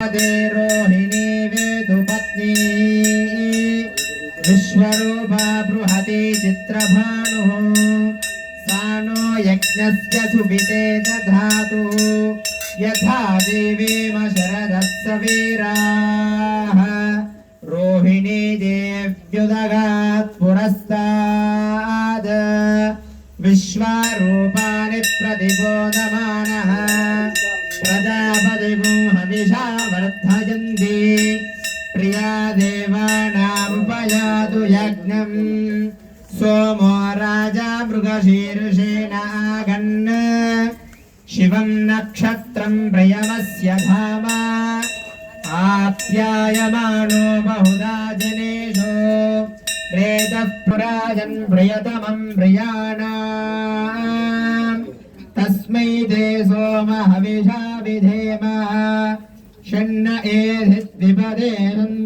रोहिणी वेदुपत्नी विश्वरूपा बृहति चित्रभानुः सा नो यज्ञस्य सुविते दधातु यथा देवीम शरदः सवीराः रोहिणी देव्युदगात् पुरस्ताद् विश्वारूपाणि प्रतिबोधमानः प्रजापतिगो हविषा वर्धयन्ति प्रिया देवानामुपयातु यज्ञम् सोमो राजा मृगशीर्षेण आगन् शिवम् नक्षत्रम् प्रियमस्य धाम आप्यायमानो बहुधा जनेषु प्रेतः पुराजन् प्रियतमम् प्रियाणाम् तस्मै ते सोम हविषा विधेम षण्ण एधिद्विपदे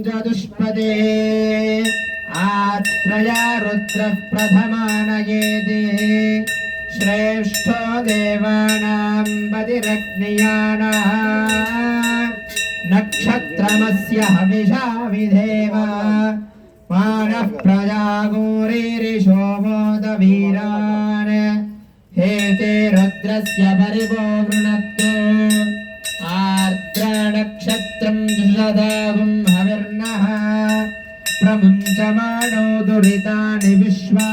चतुष्पदे आत्रया रुद्रः प्रथमानयेति श्रेष्ठो देवानाम् पतिरग्नियानः नक्षत्रमस्य हविषा विधेम मानः प्रजागोरीरिशोमोदवीरान् हेते रुद्रस्य परिवो वृणक्तो వర్ణః ప్రముంచమాణో దురితాని విశ్వా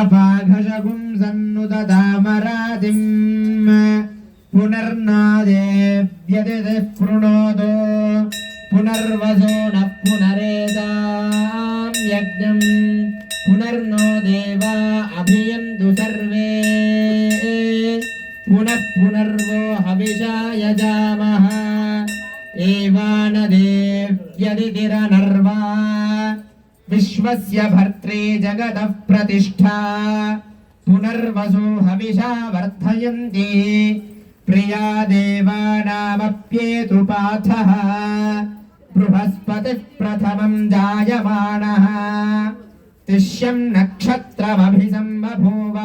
అపాఘశగుం సన్నుదదామరాదిం పునర్నాదేవ్యది శృణోదో పునర్వసో న పునరేదాం యజ్ఞం పునర్నో దేవా అభియందు సర్వే పునః పునర్వో హవిషా एवानदेव्यदितिरनर्वा विश्वस्य भर्त्रे जगतः प्रतिष्ठा पुनर्वसु हविषा वर्धयन्ति प्रिया देवानामप्येतु पाथः बृहस्पतिः प्रथमम् जायमानः। तिष्यम् नक्षत्रमभिसम्बभूव।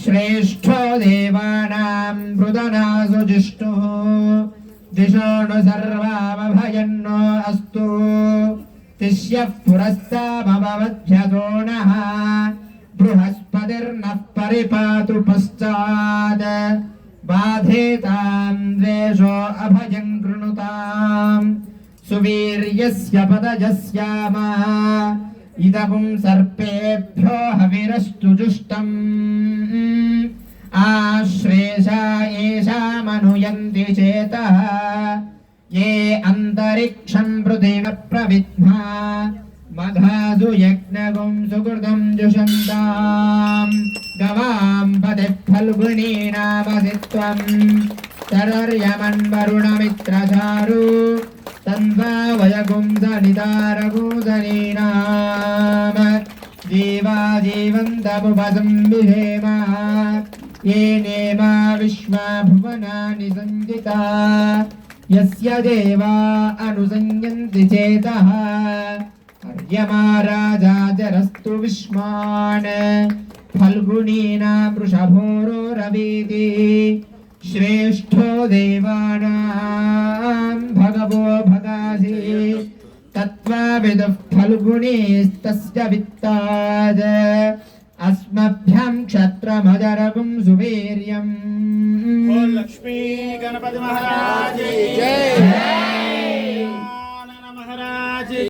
श्रेष्ठो देवानाम् मृदनासु जिष्णुः दिशोऽनु सर्वामभयन्नो अस्तु तिष्यः पुरस्तामभवध्यतो नः बृहस्पतिर्नः परिपातु पश्चात् बाधेताम् द्वेषो अभयम् कृणुताम् सुवीर्यस्य पदजस्याम इदपुम् सर्पेभ्यो हविरस्तु जुष्टम् आश्रेषा येषामनुयन्ति चेतः ये अन्तरिक्षम् पृथिण प्रविद्मा मघासु यज्ञगुम् सुकृतम् जुषन्ताम् गवाम् पतिः फल्गुणीनामसि त्वम् शरर्यमन्वरुणमित्रचारु तन्वावयगुम् सनितारगुसनीनाम जीवा जीवन्तमुपसंविधेम ये नेमा विश्वा भुवनानि सञ्जिता यस्य देवा अनुसंयन्ति चेतः अर्यमा राजा जरस्तु विश्वान् फल्गुणीना वृषभोरो रवीति श्रेष्ठो देवानाम् भगवो भगासि तत्त्वाविदुः फल्गुणीस्तस्य वित्ताद् अस्मभ्याम् क्षत्रमजरगुम् सुवीर्यम् बोल लक्ष्मी गणपति महाराज की